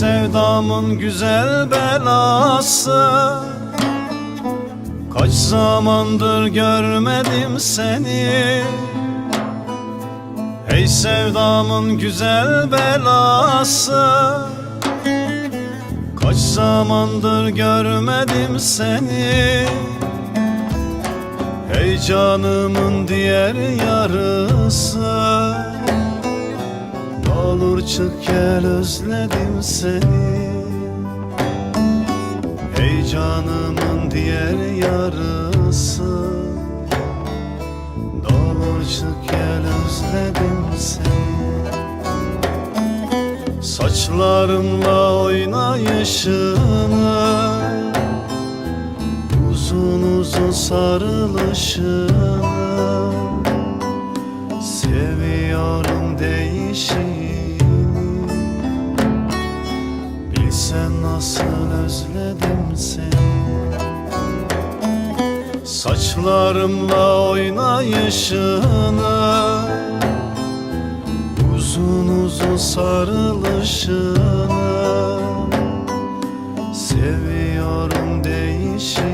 sevdamın güzel belası. Kaç zamandır görmedim seni. Hey sevdamın güzel belası. Kaç zamandır görmedim seni. Hey canımın diğer yarısı olur çık gel özledim seni. Hey canımın diğer yarısı. Ne olur çık gel özledim seni. Saçlarımla oynayışını Uzun uzun sarılışını. Seviyorum değişini Saçlarımla oynayışını Uzun uzun sarılışını Seviyorum değişini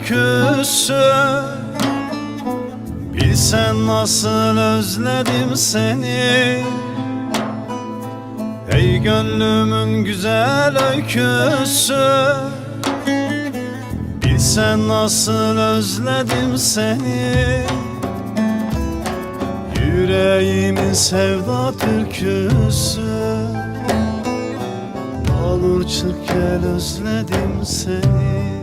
öyküsü Bilsen nasıl özledim seni. Ey gönlümün güzel öyküsü. Bilsen nasıl özledim seni. Yüreğimin sevda türküsü. Olur çık gel özledim seni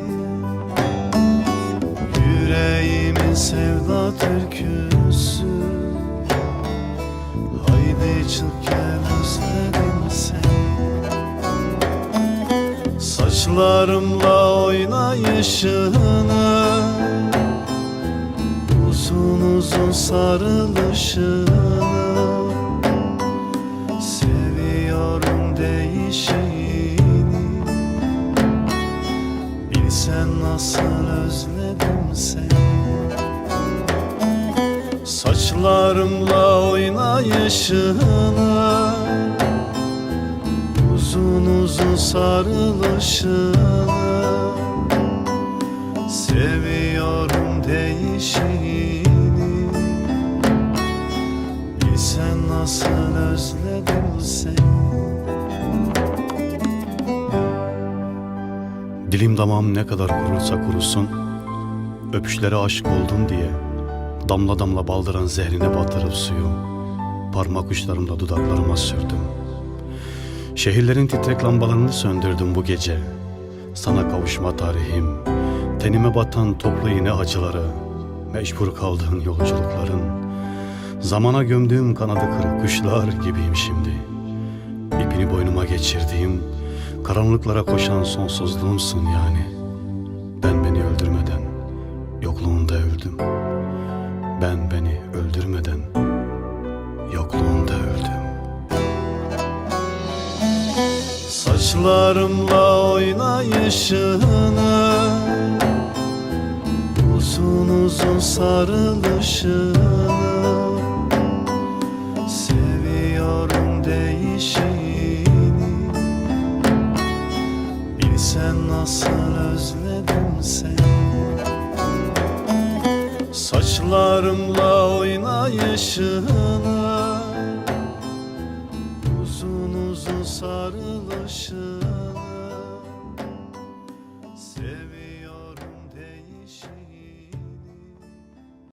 Yüreğimin sevda türküsü. Haydi çık gel özledim seni. Saçlarımla oynayışını Uzun uzun sarılışını nasıl özledim seni? Saçlarımla oynayışını Uzun uzun sarılışını. Seviyorum değişini Dilim damağım ne kadar kurursa kurusun Öpüşlere aşık oldum diye Damla damla baldıran zehrine batırıp suyu Parmak uçlarımla dudaklarıma sürdüm. Şehirlerin titrek lambalarını söndürdüm bu gece. Sana kavuşma tarihim Tenime batan toplu iğne acıları Mecbur kaldığın yolculukların Zamana gömdüğüm kanadı kırık kuşlar gibiyim şimdi. İpini boynuma geçirdiğim Karanlıklara koşan sonsuzluğumsun yani. Ben beni öldürmeden Yokluğunda öldüm. Ben beni öldürmeden Yokluğunda öldüm. Saçlarımla oynayışını Uzun uzun sarılışını nasıl özledim seni. Saçlarımla oynayışını Uzun uzun sarılışını